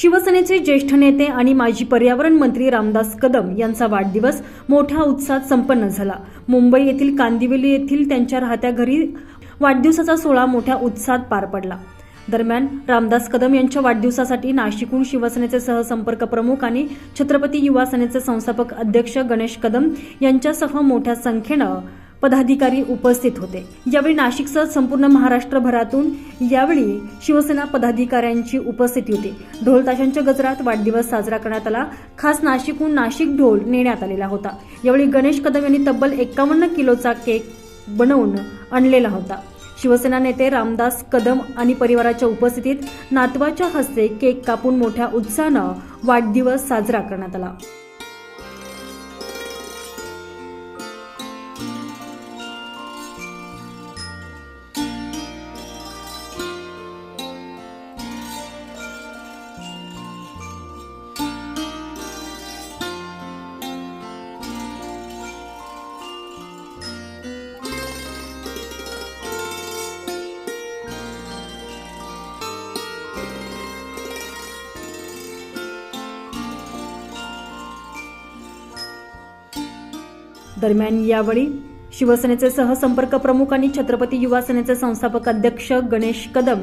शिवसेनेचे ज्येष्ठ नेते आणि माजी पर्यावरण मंत्री रामदास कदम यांचा वाढदिवस मोठ्या उत्साहात संपन्न झाला. मुंबई येथील कांदिवली येथील त्यांच्या राहत्या घरी वाढदिवसाचा सोहळा मोठ्या उत्साहात पार पडला. दरम्यान रामदास कदम यांच्या वाढदिवसासाठी नाशिकहून शिवसेनेचे सहसंपर्क प्रमुख आणि छत्रपती युवा सेनेचे संस्थापक अध्यक्ष गणेश कदम यांच्यासह मोठ्या संख्येनं पदाधिकारी उपस्थित होते. यावेळी नाशिकसह संपूर्ण महाराष्ट्रभरातून यावेळी शिवसेना पदाधिकाऱ्यांची उपस्थिती होती. ढोल ताशांच्या गजरात वाढदिवस साजरा करण्यात आला. खास नाशिकहून नाशिक ढोल नेण्यात आलेला होता. यावेळी गणेश कदम यांनी तब्बल एकावन्न किलोचा केक बनवून आणलेला होता. शिवसेना नेते रामदास कदम आणि परिवाराच्या उपस्थितीत नातवाच्या हस्ते केक कापून मोठ्या उत्साहानं वाढदिवस साजरा करण्यात आला. दरम्यान यावेळी शिवसेनेचे सहसंपर्क प्रमुख आणि छत्रपती युवा सेनेचे संस्थापक अध्यक्ष गणेश कदम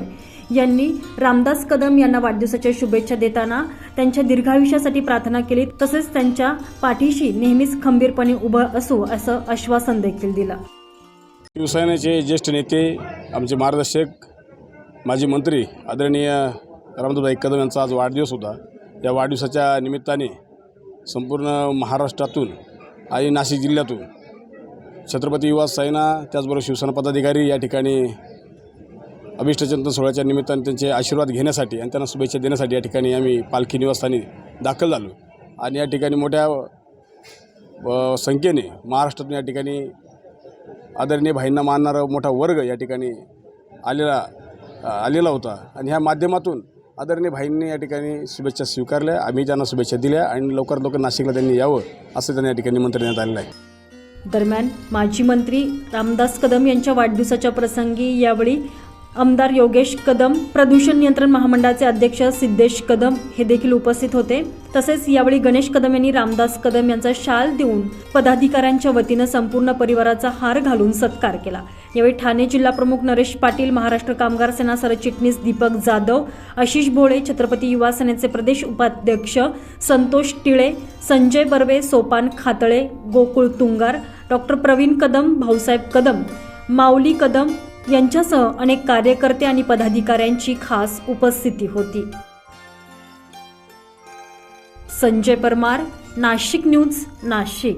यांनी रामदास कदम यांना वाढदिवसाच्या शुभेच्छा देताना त्यांच्या दीर्घायुष्यासाठी प्रार्थना केली. तसेच त्यांच्या पाठीशी नेहमीच खंबीरपणे उभं असू असं आश्वासन देखील दिलं. शिवसेनेचे ज्येष्ठ नेते आमचे मार्गदर्शक माजी मंत्री आदरणीय रामदासभाई कदम यांचा आज वाढदिवस होता. या वाढदिवसाच्या निमित्ताने संपूर्ण महाराष्ट्रातून आणि नाशिक जिल्ह्यातून. छत्रपती युवा सेना त्याचबरोबर शिवसेना पदाधिकारी या ठिकाणी अभिष्टचिंतन सोहळ्याच्या निमित्ताने त्यांचे आशीर्वाद घेण्यासाठी आणि त्यांना शुभेच्छा देण्यासाठी या ठिकाणी आम्ही पालखी निवासस्थानी दाखल झालो. आणि या ठिकाणी मोठ्या संख्येने महाराष्ट्रातून या ठिकाणी आदरणीय भाईंना मानणारा मोठा वर्ग या ठिकाणी आलेला आलेला होता. आणि ह्या माध्यमातून आदरणीय भाईंनी या ठिकाणी शुभेच्छा स्वीकारल्या आम्ही त्यांना शुभेच्छा दिल्या आणि लवकरात लवकर नाशिकला त्यांनी यावं असं त्यांना या ठिकाणी निमंत्रण देण्यात आलेलं आहे. दरम्यान माजी मंत्री रामदास कदम यांच्या वाढदिवसाच्या प्रसंगी यावेळी आमदार योगेश कदम प्रदूषण नियंत्रण महामंडळाचे अध्यक्ष सिद्धेश कदम हे देखील उपस्थित होते. तसेच यावेळी गणेश कदम यांनी रामदास कदम यांचा शाल देऊन पदाधिकाऱ्यांच्या वतीनं संपूर्ण परिवाराचा हार घालून सत्कार केला. यावेळी ठाणे जिल्हा प्रमुख नरेश पाटील महाराष्ट्र कामगार सेना सरचिटणीस दीपक जाधव आशिष भोळे छत्रपती युवा सेनेचे प्रदेश उपाध्यक्ष संतोष टिळे संजय बर्वे सोपान खातळे गोकुळ तुंगार डॉक्टर प्रवीण कदम भाऊसाहेब कदम माऊली कदम यांच्यासह अनेक कार्यकर्ते आणि पदाधिकाऱ्यांची खास उपस्थिती होती. संजय परमार नाशिक न्यूज नाशिक.